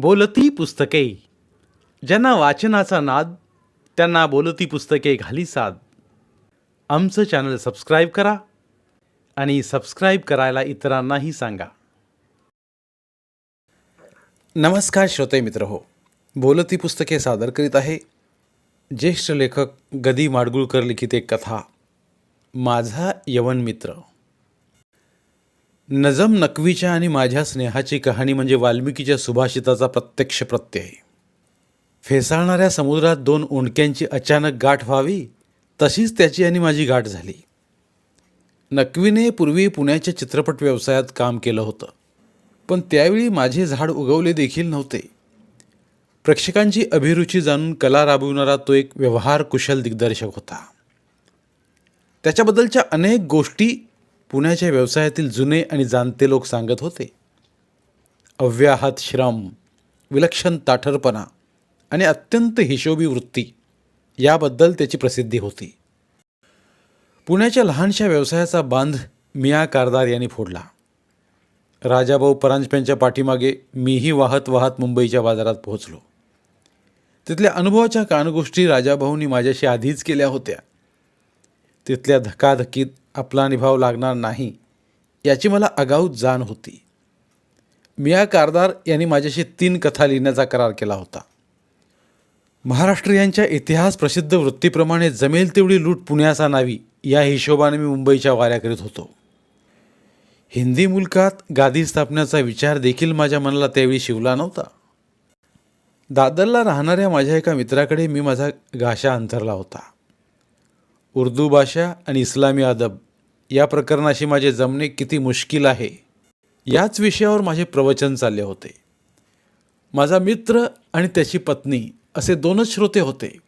बोलती पुस्तके. ज्यांना वाचनाचा नाद त्यांना बोलती पुस्तके घाली साद. आमचं चॅनल सबस्क्राईब करा आणि सबस्क्राईब करायला इतरांनाही सांगा. नमस्कार श्रोते मित्र हो. बोलती पुस्तके सादर करीत आहे ज्येष्ठ लेखक गदी माडगुळकर लिखित एक कथा. माझा यवन मित्र. नजम नकवीच्या आणि माझ्या स्नेहाची कहाणी म्हणजे वाल्मिकीच्या सुभाषिताचा प्रत्यक्ष प्रत्यय. फेसाळणाऱ्या समुद्रात दोन ओंडक्यांची अचानक गाठ व्हावी तशीच त्याची आणि माझी गाठ झाली. नकवीने पूर्वी पुण्याच्या चित्रपट व्यवसायात काम केलं होतं. पण त्यावेळी माझे झाड उगवले देखील नव्हते. प्रेक्षकांची अभिरुची जाणून कला राबविणारा तो एक व्यवहार कुशल दिग्दर्शक होता. त्याच्याबद्दलच्या अनेक गोष्टी पुण्याच्या व्यवसायातील जुने आणि जाणते लोक सांगत होते. अव्याहत श्रम विलक्षण ताठरपणा आणि अत्यंत हिशोबी वृत्ती याबद्दल त्याची प्रसिद्धी होती. पुण्याच्या लहानशा व्यवसायाचा बांध मिया कारदार यांनी फोडला. राजाभाऊ परांजप्यांच्या पाठीमागे मीही वाहत वाहत मुंबईच्या बाजारात पोहोचलो. तिथल्या अनुभवाच्या कानगोष्टी राजाभाऊंनी माझ्याशी आधीच केल्या होत्या. तिथल्या धकाधकीत आपला निभाव लागणार नाही याची मला आगाऊ जाण होती. मिया कारदार यांनी माझ्याशी तीन कथा लिहिण्याचा करार केला होता. महाराष्ट्रीयांच्या इतिहास प्रसिद्ध वृत्तीप्रमाणे जमेल तेवढी लूट पुण्याचा नावी या हिशोबाने मी मुंबईच्या वाऱ्या करीत होतो. हिंदी मुलकात गादी स्थापण्याचा विचार देखील माझ्या मनाला त्यावेळी शिवला नव्हता. दादरला राहणाऱ्या माझ्या एका मित्राकडे मी माझा गाशा अंतरला होता. उर्दू भाषा आणि इस्लामी अदब या प्रकरणाशी माझे जमणे किती मुश्किल आहे याच विषयावर माझे प्रवचन चालले होते. माझा मित्र आणि त्याची पत्नी असे दोनच श्रोते होते.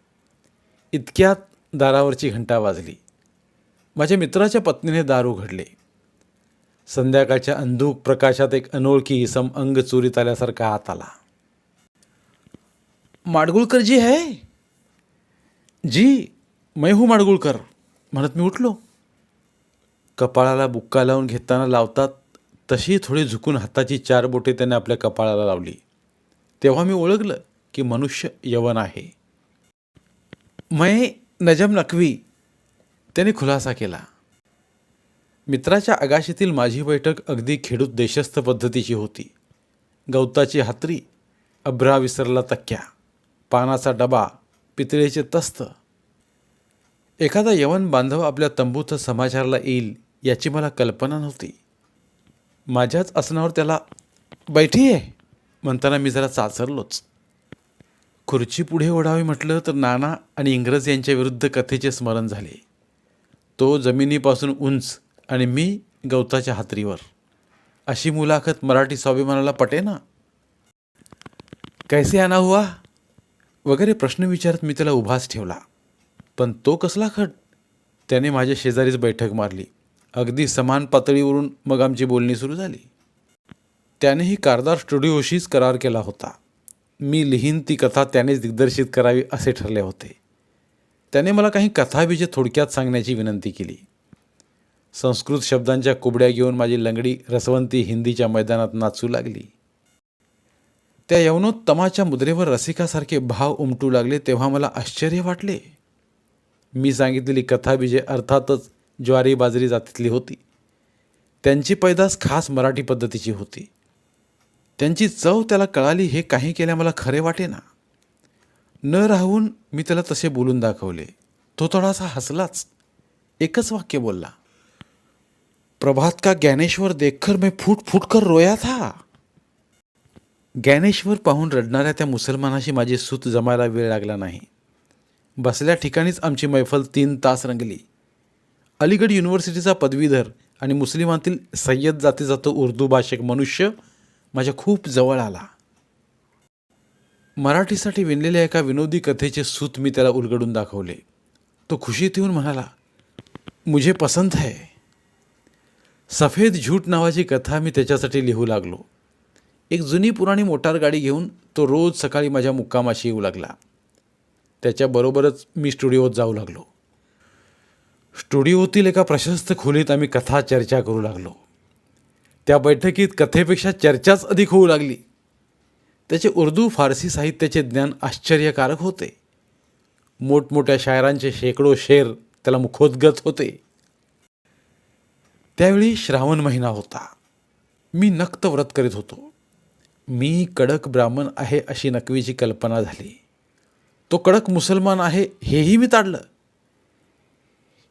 इतक्यात दारावरची घंटा वाजली. माझ्या मित्राच्या पत्नीने दार उघडले संध्याकाळच्या अंधूक प्रकाशात एक अनोळखी इसम अंग चोरीत आल्यासारखा हात आला. माडगुळकर जी है? जी मैं हूँ माडगुळकर. म्हणत मी उठलो. कपाळाला बुक्का लावून घेताना लावतात तशी थोडी झुकून हाताची चार बोटे त्याने आपल्या कपाळाला लावली. तेव्हा मी ओळखलं की मनुष्य यवन आहे. मै नजम नकवी त्याने खुलासा केला. मित्राच्या आगाशीतील माझी बैठक अगदी खेडूत देशस्थ पद्धतीची होती. गवताची हातरी अभ्रा विसरला तक्क्या पानाचा डबा पितळेचे तस्त एखादा यवन बांधव आपल्या तंबूत समाचारला येईल याची मला कल्पना नव्हती. माझ्याच आसनावर त्याला बैठी आहे म्हणताना मी जरा चाचरलोच. खुर्ची पुढे ओढावी म्हटलं तर नाना आणि इंग्रज यांच्या विरुद्ध कथेचे स्मरण झाले. तो जमिनीपासून उंच आणि मी गवताच्या हातरीवर. अशी मुलाखत मराठी स्वाभिमानाला पटे ना? कैसे आना हुआ? वगैरे प्रश्न विचारत मी त्याला उभाच ठेवला. पण तो कसला खट? त्याने माझ्या शेजारीच बैठक मारली. अगदी समान पातळीवरून मग आमची बोलणी सुरू झाली. त्यानेही कारदार स्टुडिओशीच करार केला होता. मी लिहीन ती कथा त्यानेच दिग्दर्शित करावी असे ठरले होते. त्याने मला काही कथाबीजे थोडक्यात सांगण्याची विनंती केली. संस्कृत शब्दांच्या कुबड्या घेऊन माझी लंगडी रसवंती हिंदीच्या मैदानात नाचू लागली. त्या यवनोत्तमाच्या मुद्रेवर रसिकासारखे भाव उमटू लागले तेव्हा मला आश्चर्य वाटले. मी सांगितलेली कथाबीजे अर्थातच ज्वारी बाजरी जातीतली होती. त्यांची पैदास खास मराठी पद्धतीची होती. त्यांची चव त्याला कळाली हे काही केल्या मला खरे वाटे ना न राहून मी त्याला तसे बोलून दाखवले. तो थोडासा हसलाच. एकच वाक्य बोलला. प्रभात का ज्ञानेश्वर देखकर मैं फूट फूट कर रोया था. ज्ञानेश्वर पाहून रडणाऱ्या त्या मुसलमानाशी माझी सूत जमायला वेळ लागला नाही. बसल्या ठिकाणीच आमची मैफल तीन तास रंगली. अलीगड युनिव्हर्सिटीचा पदवीधर आणि मुस्लिमांतील सय्यद जातीचा तो उर्दू भाषिक मनुष्य माझ्या खूप जवळ आला. मराठीसाठी विणलेल्या एका विनोदी कथेचे सूत मी त्याला उलगडून दाखवले. तो खुशीत येऊन म्हणाला मुझे पसंत है. सफेद झूट नावाची कथा मी त्याच्यासाठी लिहू लागलो. एक जुनी पुराणी मोटार गाडी घेऊन तो रोज सकाळी माझ्या मुक्कामाशी येऊ लागला. त्याच्याबरोबरच मी स्टुडिओत जाऊ लागलो. स्टुडिओतील एका प्रशस्त खोलीत आम्ही कथा चर्चा करू लागलो. त्या बैठकीत कथेपेक्षा चर्चाच अधिक होऊ लागली. त्याचे उर्दू फारसी साहित्याचे ज्ञान आश्चर्यकारक होते. मोठमोठ्या शायरांचे शेकडो शेर त्याला मुखोद्गत होते. त्यावेळी श्रावण महिना होता. मी नक्त व्रत करीत होतो. मी कडक ब्राह्मण आहे अशी नकवीची कल्पना झाली. तो कडक मुसलमान आहे हेही मी ताडलं.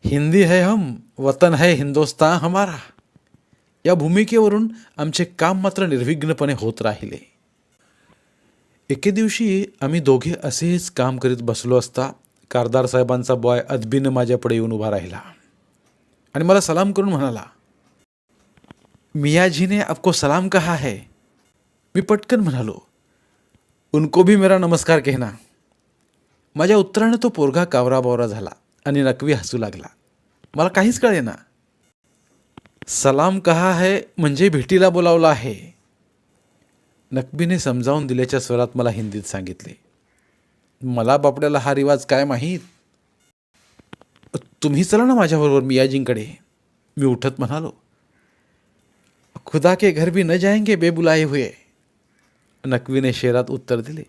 हिंदी है हम वतन है हिंदुस्तान हमारा. या भूमिकेवरून आमचे काम मात्र निर्विघ्नपणे होत राहिले. एके दिवशी आम्ही दोघे असेच काम करीत बसलो असता कारदार साहेबांचा बॉय अदबीनं माझ्यापुढे येऊन उभा राहिला आणि मला सलाम करून म्हणाला मियाजीने आपको सलाम कहा है? मी पटकन म्हणालो उनको भी मेरा नमस्कार कहना. माझ्या उत्तरानं तो पोरगा कावराबावरा झाला आणि नकवी हसू लागला. मला काहीच कळेना. सलाम कहा है म्हणजे भेटीला बोलावलं आहे. नकबीने समजावून दिल्याच्या स्वरात मला हिंदीत सांगितले. मला बापड्याला हा रिवाज काय माहीत? तुम्ही चला ना माझ्याबरोबर मियाजींकडे. मी उठत म्हणालो. खुदा के घर भी न जाएंगे बेबुलाए हुए. नकवीने शेरात उत्तर दिले.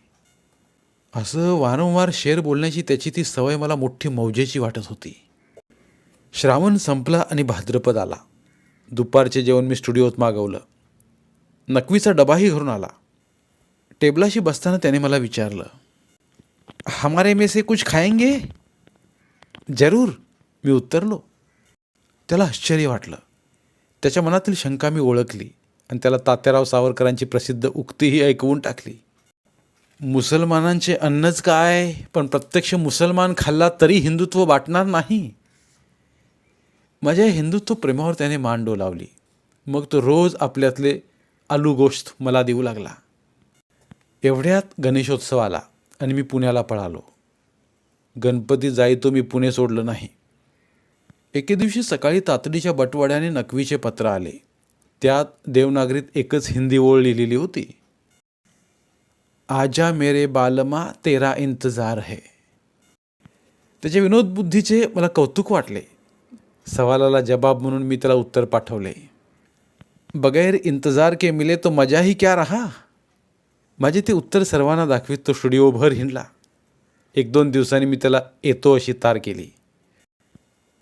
असं वारंवार शेर बोलण्याची त्याची ती सवय मला मोठी मौजेची वाटत होती. श्रावण संपला आणि भाद्रपद आला. दुपारचे जेवण मी स्टुडिओत मागवलं. नकवीचा डबाही घरून आला. टेबलाशी बसताना त्याने मला विचारलं हमारे में से कुछ खाएंगे? जरूर मी उत्तरलो. त्याला आश्चर्य वाटलं. त्याच्या मनातील शंका मी ओळखली आणि त्याला तात्याराव सावरकरांची प्रसिद्ध उक्तीही ऐकवून टाकली. मुसलमानांचे अन्नच काय? पण प्रत्यक्ष मुसलमान खाल्ला तरी हिंदुत्व वाटणार नाही. माझ्या हिंदुत्व प्रेमावर त्याने मान डोलावली मग तो रोज आपल्यातले आलू गोश्त मला देऊ लागला. एवढ्यात गणेशोत्सव आला आणि मी पुण्याला पळालो. गणपती जायतो मी पुणे सोडलं नाही. एके दिवशी सकाळी तातडीच्या बटवाड्याने नकवीचे पत्र आले. त्यात देवनागरीत एकच हिंदी ओळ लिहिलेली होती. आजा मेरे बालमा तेरा इंतजार है. त्याच्या विनोदबुद्धीचे मला कौतुक वाटले. सवालाला जबाब म्हणून मी त्याला उत्तर पाठवले. बगैर इंतजार के मिले तो मजा ही क्या रहा? माझे ते उत्तर सर्वांना दाखवीत तो स्टुडिओभर हिंडला. एक दोन दिवसांनी मी त्याला येतो अशी तार केली.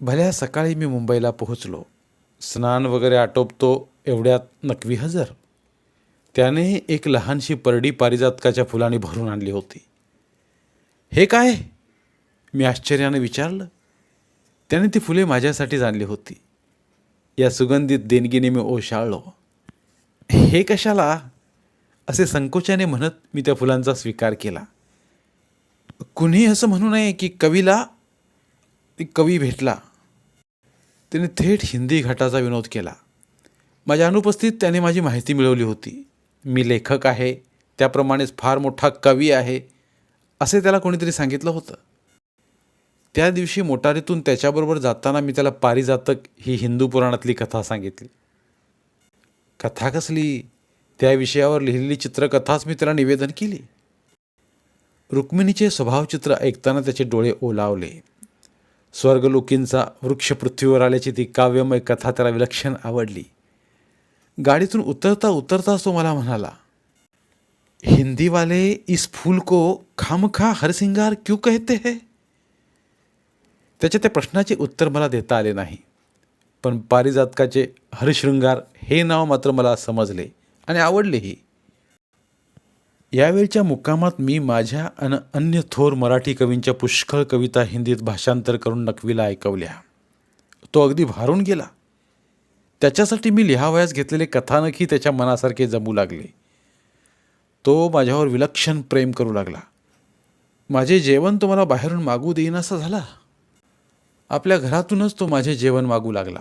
भल्या सकाळी मी मुंबईला पोहोचलो. स्नान वगैरे आटोपतो एवढ्यात नकवी हजर. त्याने एक लहानशी परडी पारिजातकाच्या फुलाने भरून आणली होती. हे काय? मी आश्चर्याने विचारलं. त्याने ती फुले माझ्यासाठीच आणली होती. या सुगंधित देणगीने मी ओशाळलो. हे कशाला? असे संकोचाने म्हणत मी त्या फुलांचा स्वीकार केला. कुणी असं म्हणू नये की कवीला कवी भेटला. त्याने थेट हिंदी घाटाचा विनोद केला. माझ्या अनुपस्थित त्याने माझी माहिती मिळवली होती. मी लेखक आहे त्याप्रमाणेच फार मोठा कवी आहे असे त्याला कोणीतरी सांगितलं होतं. त्या दिवशी मोटारीतून त्याच्याबरोबर जाताना मी त्याला पारिजातक ही हिंदू पुराणातली कथा सांगितली. कथा कसली? त्या विषयावर लिहिलेली चित्रकथाच मी त्याला निवेदन केली. रुक्मिणीचे स्वभावचित्र ऐकताना त्याचे डोळे ओलावले. स्वर्गलोकींचा वृक्ष पृथ्वीवर आल्याची ती काव्यमय कथा त्याला विलक्षण आवडली. गाडीतून उतरता उतरताच तो मला म्हणाला हिंदीवाले इस फूल को खामखा हरसिंगार क्यों कहते है? त्याच्या त्या प्रश्नाचे उत्तर मला देता आले नाही पण पारिजातकाचे हरिशृंगार हे नाव मात्र मला समजले आणि आवडलेही. यावेळच्या मुक्कामात मी माझ्या अन अन्य थोर मराठी कवींच्या पुष्कळ कविता हिंदीत भाषांतर करून नकवीला ऐकवल्या. तो अगदी भारून गेला. त्याच्यासाठी मी लिहावयास घेतलेले कथानकही त्याच्या मनासारखे जमू लागले. तो माझ्यावर विलक्षण प्रेम करू लागला. माझे जेवण तो मला बाहेरून मागू देईनासा झाला. आपल्या घरातूनच तो माझे जेवण मागू लागला.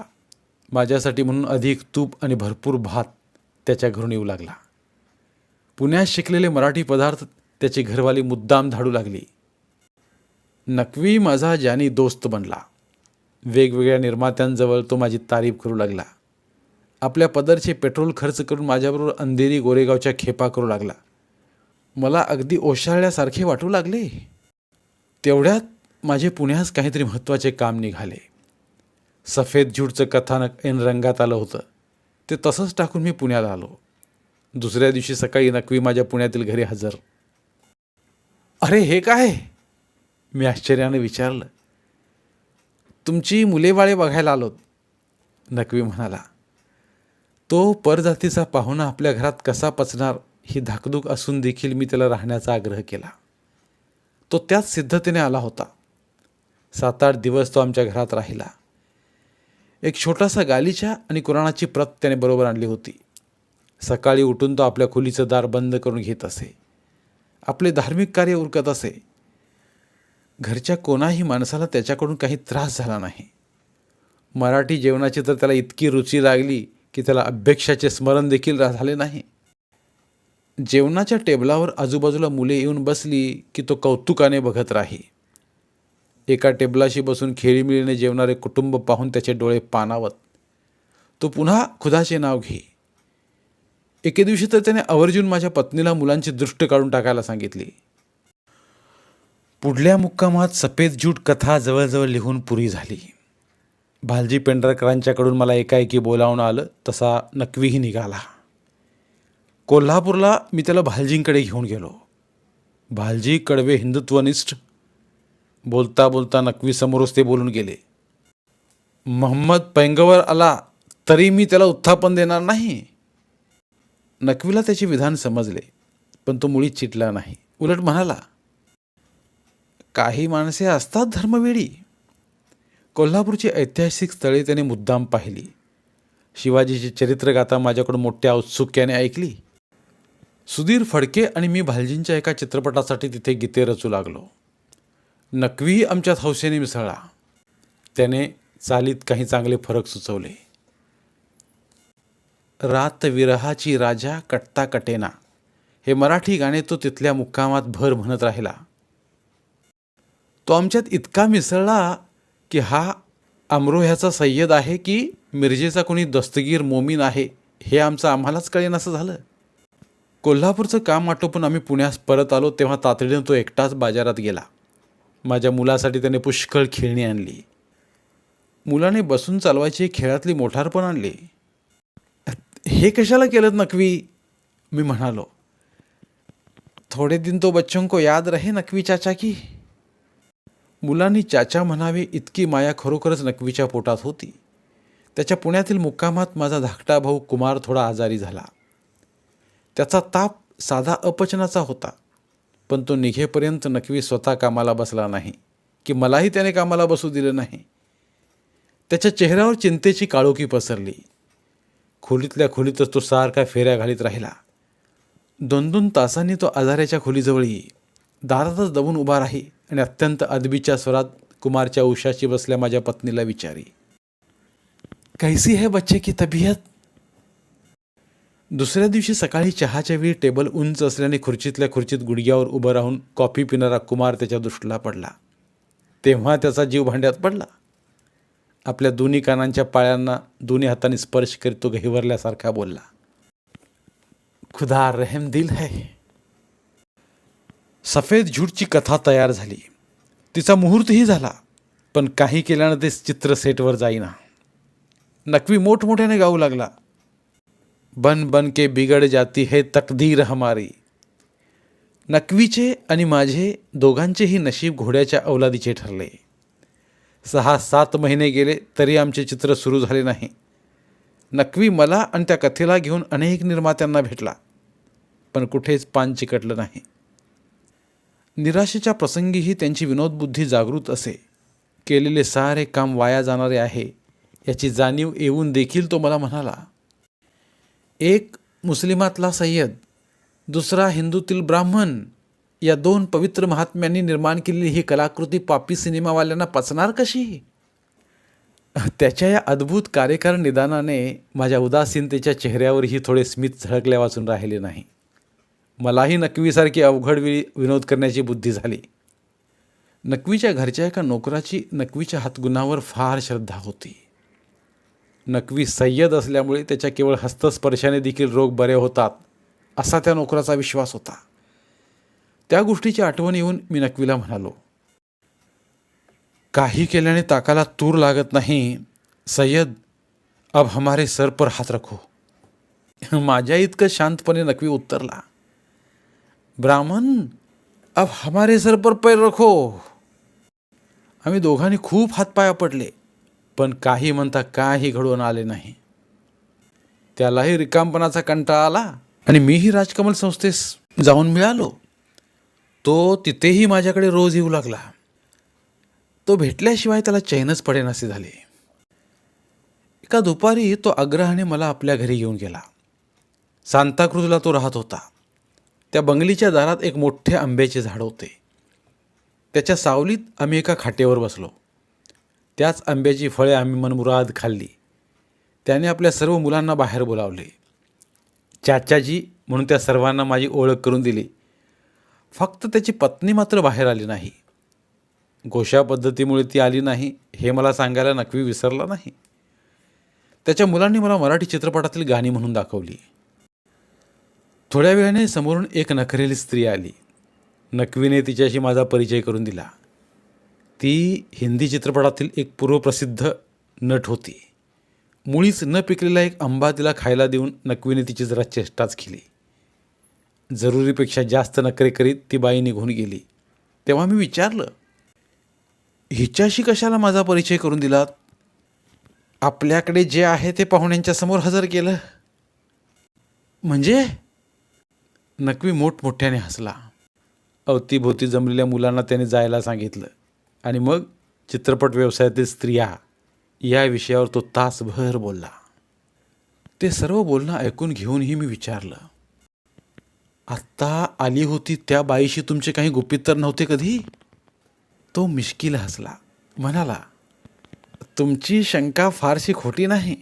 माझ्यासाठी म्हणून अधिक तूप आणि भरपूर भात त्याच्या घरून येऊ लागला. पुण्यात शिकलेले मराठी पदार्थ त्याची घरवाली मुद्दाम धाडू लागली. नकवी माझा ज्यानी दोस्त बनला. वेगवेगळ्या निर्मात्यांजवळ तो माझी तारीफ करू लागला. आपल्या पदरचे पेट्रोल खर्च करून माझ्याबरोबर अंधेरी गोरेगावच्या खेपा करू लागला. मला अगदी ओशाळल्यासारखे वाटू लागले. तेवढ्यात माझे पुण्यास काहीतरी महत्त्वाचे काम निघाले. सफेद झूडचं कथानक ऐन रंगात आलं होतं. ते तसंच टाकून मी पुण्याला आलो. दुसऱ्या दिवशी सकाळी नकवी माझ्या पुण्यातील घरी हजर. अरे हे काय? मी आश्चर्याने विचारलं. तुमची मुले बाळे बघायला आलोत नकवी म्हणाला. तो परजातीचा पाहुणा आपल्या घरात कसा पचणार ही धाकधूक असून देखील मी त्याला राहण्याचा आग्रह केला. तो त्याच सिद्धतेने आला होता. सात आठ दिवस तो आमच्या घरात राहिला. एक छोटासा गालीचा आणि कुराणाची प्रत त्याने बरोबर आणली होती. सकाळी उठून तो आपल्या खोलीचं दार बंद करून घेत असे. आपले धार्मिक कार्य उरकत असे. घरच्या कोणाही माणसाला त्याच्याकडून काही त्रास झाला नाही. मराठी जेवणाची तर त्याला इतकी रुची लागली की त्याला अभ्यक्षाचे स्मरण देखील रा- झाले नाही. जेवणाच्या टेबलावर आजूबाजूला मुले येऊन बसली की तो कौतुकाने बघत राही. एका टेबलाशी बसून खेळीमिळीने जेवणारे कुटुंब पाहून त्याचे डोळे पानावत. तो पुन्हा खुदाचे नाव घे. एके दिवशी तर त्याने आवर्जून माझ्या पत्नीला मुलांची दृष्ट काढून टाकायला सांगितली. पुढल्या मुक्कामात सफेद जूट कथा जवळजवळ लिहून पुरी झाली. भालजी पेंढरकरांच्याकडून मला एकाएकी बोलावून आलं तसा नकवीही निघाला. कोल्हापूरला मी त्याला भालजींकडे घेऊन गेलो. भालजी कडवे हिंदुत्वनिष्ठ बोलता बोलता नकवी समोरच ते बोलून गेले. महम्मद पैंगवर आला तरी मी त्याला उत्थापन देणार नाही. नकवीला त्याचे विधान समजले पण तो मुळीच चिटला नाही. उलट म्हणाला काही माणसे असतात धर्मवेळी कोल्हापूरची ऐतिहासिक स्थळे त्याने मुद्दाम पाहिली. शिवाजीची चरित्रगाथा माझ्याकडून मोठ्या औत्सुक्याने ऐकली. सुधीर फडके आणि मी भालजींच्या एका चित्रपटासाठी तिथे गीते रचू लागलो. नकवीही आमच्यात हौसेने मिसळला. त्याने चालीत काही चांगले फरक सुचवले. रात विरहाची राजा कटता कटेना. हे मराठी गाणे तो तिथल्या मुक्कामात भर म्हणत राहिला. तो आमच्यात इतका मिसळला की हा अमरोह्याचा सय्यद आहे की मिरजेचा कोणी दस्तगीर मोमीन आहे हे आमचं आम्हालाच कळेन असं झालं. कोल्हापूरचं काम आटोपून आम्ही पुण्यास परत आलो तेव्हा तातडीनं तो एकटाच बाजारात गेला. माझ्या मुलासाठी त्याने पुष्कळ खेळणी आणली. मुलाने बसून चालवायची खेळातली मोठार पण आणली. हे कशाला केलं नकवी? मी म्हणालो. थोडे दिन तो बच्चों को याद रहे नकवी चाचा की? मुलांनी चाचा म्हणावे इतकी माया खरोखरच नकवीच्या पोटात होती. त्याच्या पुण्यातील मुक्कामात माझा धाकटा भाऊ कुमार थोडा आजारी झाला. त्याचा ताप साधा अपचनाचा होता पण तो निघेपर्यंत नकवी स्वतः कामाला बसला नाही की मलाही त्याने कामाला बसू दिलं नाही. त्याच्या चेहऱ्यावर चिंतेची काळोखी पसरली. खोलीतल्या खोलीतच तो सारखा फेऱ्या घालीत राहिला. दोन दोन तासांनी तो आजाराच्या खोलीजवळ येई दारातच दबून उभा राही आणि अत्यंत अदबीच्या स्वरात कुमारच्या उशाशी बसल्या माझ्या पत्नीला विचारी. कैसी है बच्चे की तबियत? दुसऱ्या दिवशी सकाळी चहाच्या वेळी टेबल उंच असल्याने खुर्चीतल्या खुर्चीत गुडघ्यावर उभं राहून कॉफी पिणारा कुमार त्याच्या दृष्टीला पडला. तेव्हा त्याचा जीव भांड्यात पडला. आपल्या दोन्ही कानांच्या पाळ्यांना दोन्ही हाताने स्पर्श करीत तो गहिवरल्यासारखा बोलला. खुदा रहम दिल है. सफेद झूटची कथा तयार झाली. तिचा मुहूर्तही झाला पण काही केल्यानं ते चित्र सेटवर जाईना. नकवी मोठमोठ्याने गाऊ लागला. बन बन के बिगड जाती हे तकदीर हमारी. नकवीचे आणि माझे दोघांचेही नशीब घोड्याच्या अवलादीचे ठरले. सहा सात महिने गेले तरी आमचे चित्र सुरू झाले नाही. नकवी मला आणि त्या कथेला घेऊन अनेक निर्मात्यांना भेटला पण कुठेच पान चिकटलं नाही. निराशेच्या प्रसंगीही त्यांची विनोदबुद्धी जागृत असे. केलेले सारे काम वाया जाणारे आहे याची जाणीव येऊन देखील तो मला म्हणाला एक मुस्लिमातला सय्यद दुसरा हिंदूतील ब्राह्मण या दोन पवित्र महात्म्यांनी निर्माण केलेली ही कलाकृती पापी सिनेमावाल्यांना पचणार कशी? त्याच्या या अद्भुत कार्यकार निदानाने माझ्या उदासीनतेच्या चेहऱ्यावरही थोडे स्मित झळकल्या वाचून राहिले नाही. मलाही नकवीसारखी अवघड वेळी विनोद करण्याची बुद्धी झाली. नकवीच्या घरच्या एका नोकराची नकवीच्या हातगुणावर फार श्रद्धा होती. नकवी सय्यद असल्यामुळे त्याच्या केवळ हस्तस्पर्शाने देखील रोग बरे होतात असा त्या नोकराचा विश्वास होता. त्या गोष्टीची आठवण येऊन मी नकवीला म्हणालो काही केल्याने ताकाला तूर लागत नाही सय्यद. अब हमारे सर पर हात रखो. माझ्या इतकं शांतपणे नकवी उत्तरला. ब्राह्मण अब हमारे सर पर पैर रखो। आम्ही दोघांनी खूप हातपाया पडले पण काही म्हणता काही घडवून आले नाही. त्यालाही रिकामपणाचा कंटाळा आला आणि मीही राजकमल संस्थेस जाऊन मिळालो. तो तिथेही माझ्याकडे रोज येऊ लागला. तो भेटल्याशिवाय त्याला चैनच पडेनासे झाले. एका दुपारी तो आग्रहाने मला आपल्या घरी घेऊन गेला. सांताक्रूजला तो राहत होता. त्या बंगलीच्या दारात एक मोठे आंब्याचे झाड होते. त्याच्या सावलीत आम्ही एका खाटेवर बसलो. त्याच आंब्याची फळे आम्ही मनमुराद खाल्ली. त्याने आपल्या सर्व मुलांना बाहेर बोलावले. चाचाजी म्हणून त्या सर्वांना माझी ओळख करून दिली. फक्त त्याची पत्नी मात्र बाहेर आली नाही. गोशा पद्धतीमुळे ती आली नाही हे मला सांगायला नकवी विसरला नाही. त्याच्या मुलांनी मला मराठी चित्रपटातील गाणी म्हणून दाखवली. थोड्या वेळाने समोरून एक नखरेली स्त्री आली. नकवीने तिच्याशी माझा परिचय करून दिला. ती हिंदी चित्रपटातील एक पूर्वप्रसिद्ध नट होती. मुळीच न पिकलेला एक आंबा तिला खायला देऊन नकवीने तिची जरा चेष्टाच केली. जरुरीपेक्षा जास्त नखरे करीत ती बाई निघून गेली. तेव्हा मी विचारलं हिच्याशी कशाला माझा परिचय करून दिलात आपल्याकडे जे आहे ते पाहुण्यांच्या समोर हजर केलं. म्हणजे? नकवी मोठमोठ्याने हसला. अवतीभोवती जमलेल्या मुलांना त्याने जायला सांगितलं. आणि मग चित्रपट व्यवसायातील स्त्रिया या विषयावर तो तासभर बोलला. ते सर्व बोलणं ऐकून घेऊनही मी विचारलं आत्ता आली होती त्या बाईशी तुमचे काही गुपित तर नव्हते कधी? तो मिश्किल हसला. म्हणाला तुमची शंका फारशी खोटी नाही.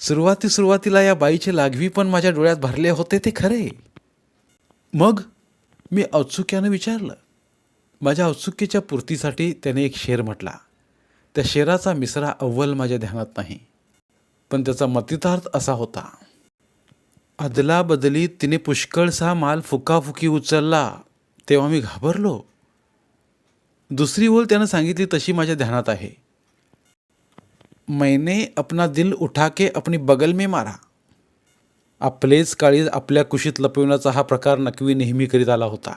सुरुवाती सुरुवातीला या बाईचे लागवी पण माझ्या डोळ्यात भरले होते ते खरे. मग मी औत्सुक्यानं विचारलं. माझ्या औत्सुक्याच्या पूर्तीसाठी त्याने एक शेर म्हटला. त्या शेराचा मिसरा अव्वल माझ्या ध्यानात नाही पण त्याचा मतितार्थ असा होता. अदला बदली तिने पुष्कळसा माल फुकाफुकी उचलला तेव्हा मी घाबरलो. दुसरी ओळ त्यानं सांगितली तशी माझ्या ध्यानात आहे. मैने अपना दिल उठा के अपनी बगल में मारा. आपलेच काळी आपल्या कुशीत लपविण्याचा हा प्रकार नकवी नेहमी करीत आला होता.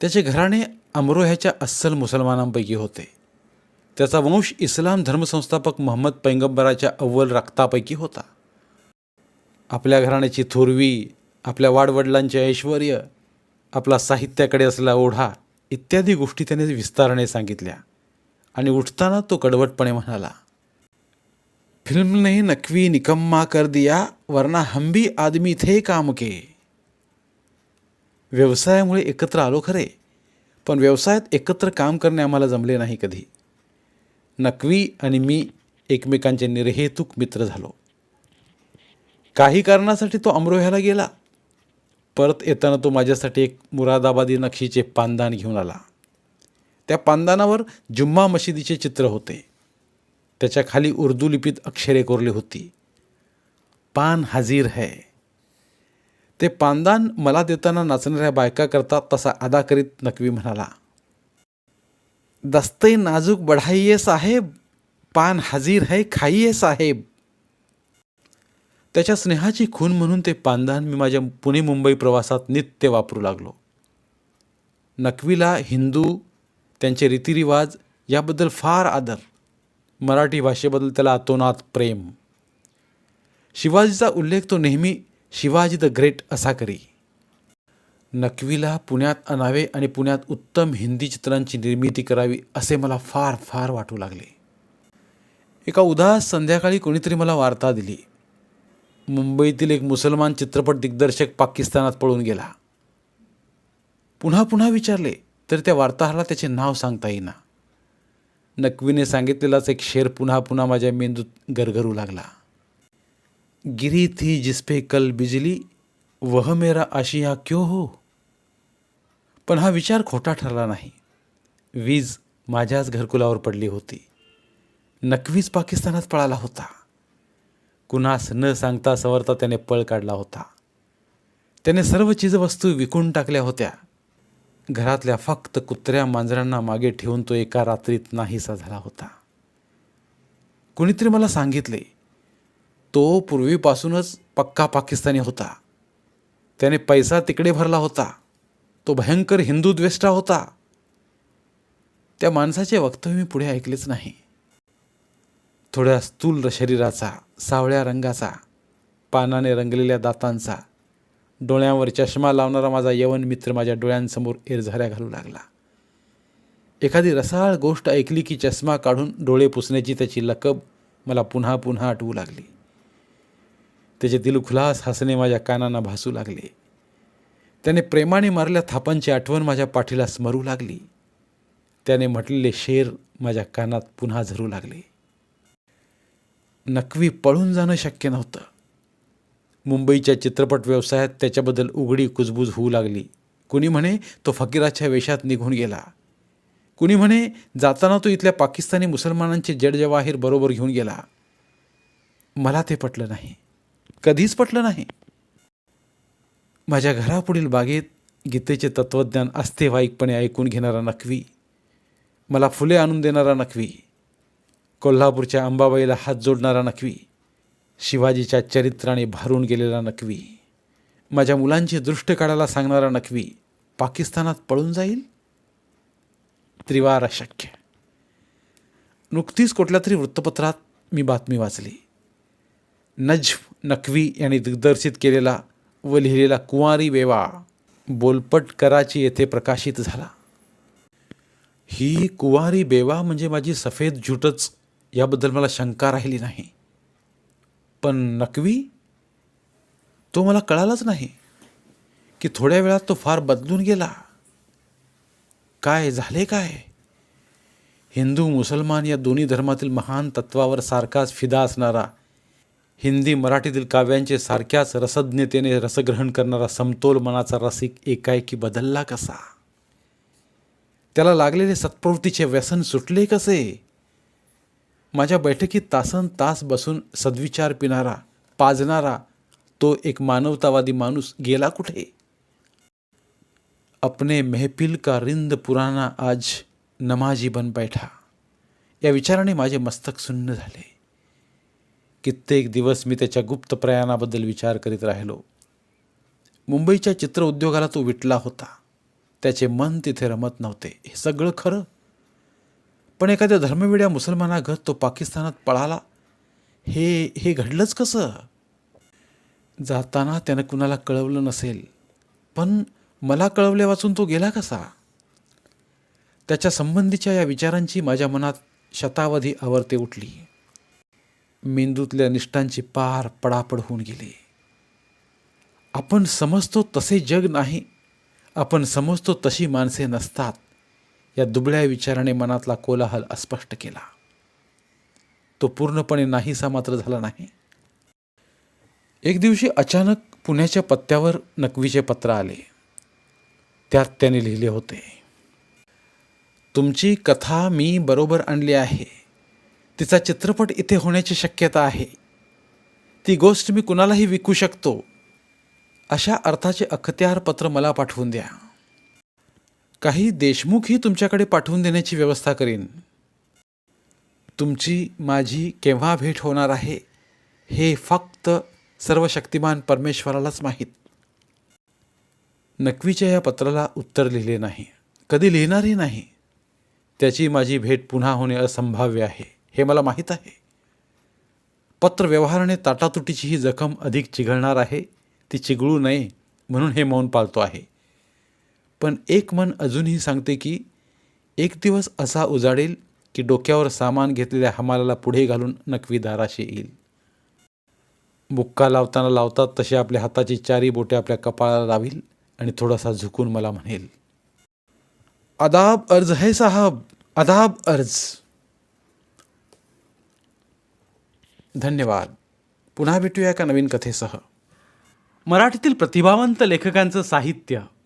त्याचे घराणे अमरोह्याच्या अस्सल मुसलमानांपैकी होते. त्याचा वंश इस्लाम धर्मसंस्थापक मोहम्मद पैगंबराच्या अव्वल रक्तापैकी होता. आपल्या घराण्याची थोरवी आपल्या वाडवडिलांचे ऐश्वर आपला साहित्याकडे असलेला ओढा इत्यादी गोष्टी त्याने विस्ताराने सांगितल्या आणि उठताना तो कडवटपणे म्हणाला फिल्म ने नकवी निकम्मा कर दिया वरना हम भी आदमी थे काम के। व्यवसायामुळे एकत्र आलो खरे पण व्यवसायात एकत्र काम करणे आम्हाला जमले नाही कधी. नकवी आणि मी एकमेकांचे निर्हेतुक मित्र झालो. काही कारणासाठी तो अमरोह्याला गेला. परत येताना तो माझ्यासाठी एक मुरादाबादी नक्षीचे पानदान घेऊन आला. त्या पानदानावर जुम्मा मशिदीचे चित्र होते. त्याच्याखाली उर्दू लिपीत अक्षरे कोरली होती. पान हाजीर है. ते पानदान मला देताना नाचणाऱ्या बायका करतात तसा अदा करीत नकवी म्हणाला दस्ते नाजूक बढाईये साहेब पान हाजीर है खाईये साहेब. त्याच्या स्नेहाची खून म्हणून ते पानदान मी माझ्या पुणे मुंबई प्रवासात नित्य वापरू लागलो. नकवीला हिंदू त्यांचे रीतिरिवाज याबद्दल फार आदर. मराठी भाषेबद्दल त्याला अतोनात प्रेम. शिवाजीचा उल्लेख तो नेहमी शिवाजी द ग्रेट असा करी. नकवीला पुण्यात आणावे आणि पुण्यात उत्तम हिंदी चित्रांची निर्मिती करावी असे मला फार फार वाटू लागले. एका उदास संध्याकाळी कोणीतरी मला वार्ता दिली. मुंबईतील एक मुसलमान चित्रपट दिग्दर्शक पाकिस्तानात पळून गेला. पुन्हा पुन्हा विचारले तर त्या वार्ताहराला त्याचे नाव सांगता येईना. नकवीने सांगितलेलाच एक शेर पुन्हा पुन्हा माझ्या मेंदूत गरगरू लागला. गिरी थी जिसपे कल बिजली वह मेरा आशिया क्यों हो? पण हा विचार खोटा ठरला नाही. वीज माझ्याच घरकुलावर पडली होती. नकवीच पाकिस्तानात पळाला होता. कुणास न सांगता सवरता त्याने पळ काढला होता. त्याने सर्व चीजवस्तू विकून टाकल्या होत्या. घरातल्या फक्त कुत्र्या मांजरांना मागे ठेवून तो एका रात्रीत नाहीसा झाला होता. कुणीतरी मला सांगितले तो पूर्वीपासूनच पक्का पाकिस्तानी होता. त्याने पैसा तिकडे भरला होता. तो भयंकर हिंदू द्वेष्टा होता. त्या माणसाचे वक्तव्य मी पुढे ऐकलेच नाही. थोड्या स्थूल शरीराचा सावळ्या रंगाचा पानाने रंगलेल्या दातांचा डोळ्यांवर चष्मा लावणारा माझा यवन मित्र माझ्या डोळ्यांसमोर एरझाऱ्या घालू लागला. एखादी रसाळ गोष्ट ऐकली की चष्मा काढून डोळे पुसण्याची त्याची लकब मला पुन्हा पुन्हा आठवू लागली. त्याचे दिलखुलास हसणे माझ्या कानांना भासू लागले. त्याने प्रेमाने मारल्या थापांची आठवण माझ्या पाठीला स्मरू लागली. त्याने म्हटलेले शेर माझ्या कानात पुन्हा झरू लागले. नकवी पळून जाणं शक्य नव्हतं. मुंबईच्या चित्रपट व्यवसायात त्याच्याबद्दल उघडी कुजबूज होऊ लागली. कुणी म्हणे तो फकीराच्या वेशात निघून गेला. कुणी म्हणे जाताना तो इथल्या पाकिस्तानी मुसलमानांचे जडजवाहीर बरोबर घेऊन गेला. मला ते पटलं नाही. कधीच पटलं नाही. माझ्या घरापुढील बागेत गीतेचे तत्त्वज्ञान अस्तेवाईकपणे ऐकून घेणारा नकवी मला फुले आणून देणारा नकवी कोल्हापूरच्या अंबाबाईला हात जोडणारा नकवी शिवाजीच्या चरित्राने भारून गेलेला नकवी माझ्या मुलांची दृष्ट काढायला सांगणारा नकवी पाकिस्तानात पळून जाईल? त्रिवार अशक्य. नुकतीच कुठल्या तरी वृत्तपत्रात मी बातमी वाचली. नज्म नकवी यांनी दिग्दर्शित केलेला व लिहिलेला कुंवारी वेवा बोलपट कराची येथे प्रकाशित झाला. ही कुवारी बेवा म्हणजे माझी सफेद झुटच याबद्दल मला शंका राहिली नाही. पण नकवी? तो मला कळालाच नाही की थोड्या वेळात तो फार बदलून गेला. काय झाले काय? हिंदू मुसलमान या दोन्ही धर्मातील महान तत्वावर सारखाच फिदा असणारा हिंदी मराठीतील काव्यांचे सारख्याच रसज्ञतेने रसग्रहण करणारा समतोल मनाचा रसिक एकाएकी बदलला कसा? त्याला लागलेले सत्प्रवृत्तीचे व्यसन सुटले कसे? माझ्या बैठकीत तासन तास बसून सद्विचार पिणारा पाजणारा तो एक मानवतावादी माणूस गेला कुठे? अपने महफिल का रिंद पुराना आज नमाजी बन बैठा. या विचाराने माझे मस्तक सुन्न झाले. कित्येक दिवस मी त्याच्या गुप्त प्रयाणाबद्दल विचार करीत राहिलो. मुंबईच्या चित्रउद्योगाला तो विटला होता. त्याचे मन तिथे रमत नव्हते. हे सगळं खरं? पण एखाद्या धर्मवेड्या मुसलमानागत तो पाकिस्तानात पळाला हे हे घडलंच कसं? जाताना त्यानं कुणाला कळवलं नसेल पण मला कळवले वाचून तो गेला कसा? त्याच्या संबंधीच्या या विचारांची माझ्या मनात शतावधी आवर्ते उठली. मेंदूतल्या निष्ठांची पार पडापड होऊन गेली. आपण समजतो तसे जग नाही आपण समजतो तशी माणसे नसतात. या दुबळ्या विचाराने मनातला कोलाहल अस्पष्ट केला. तो पूर्णपणे नाहीसा मात्र झाला नाही. एक दिवशी अचानक पुण्याच्या पत्त्यावर नकवीचे पत्र आले. त्यात त्याने लिहिले होते तुमची कथा मी बरोबर आणली आहे. तिचा चित्रपट इथे होण्याची शक्यता आहे. ती गोष्ट मी कुणालाही विकू शकतो. अशा अर्थाचे अखत्यार पत्र मला पाठवून द्या. काही देशमुखही तुमच्याकडे पाठवून देण्याची व्यवस्था करीन. तुमची माझी केव्हा भेट होणार आहे हे फक्त सर्व शक्तिमान परमेश्वरालाच माहीत. नकवीच्या या पत्राला उत्तर लिहिले नाही कधी लिहिणारही नाही. त्याची माझी भेट पुन्हा होणे असंभाव्य आहे हे मला माहीत आहे. पत्र व्यवहाराने ताटातुटीची ही जखम अधिक चिघळणार आहे ती चिघळू नये म्हणून हे मौन पाळतो आहे. पण एक मन अजूनही सांगते की एक दिवस असा उजाडेल की डोक्यावर सामान घेतलेल्या हमालाला पुढे घालून नकवी दाराशी येईल. बुक्का लावताना लावतात तसे आपल्या हाताची चारी बोटे आपल्या कपाळाला लावील आणि थोडासा झुकून मला म्हणेल अदाब अर्ज है साहब अदाब अर्ज. धन्यवाद. पुन्हा भेटूया एका नवीन कथेसह. मराठीतील प्रतिभावंत लेखकांचं साहित्य.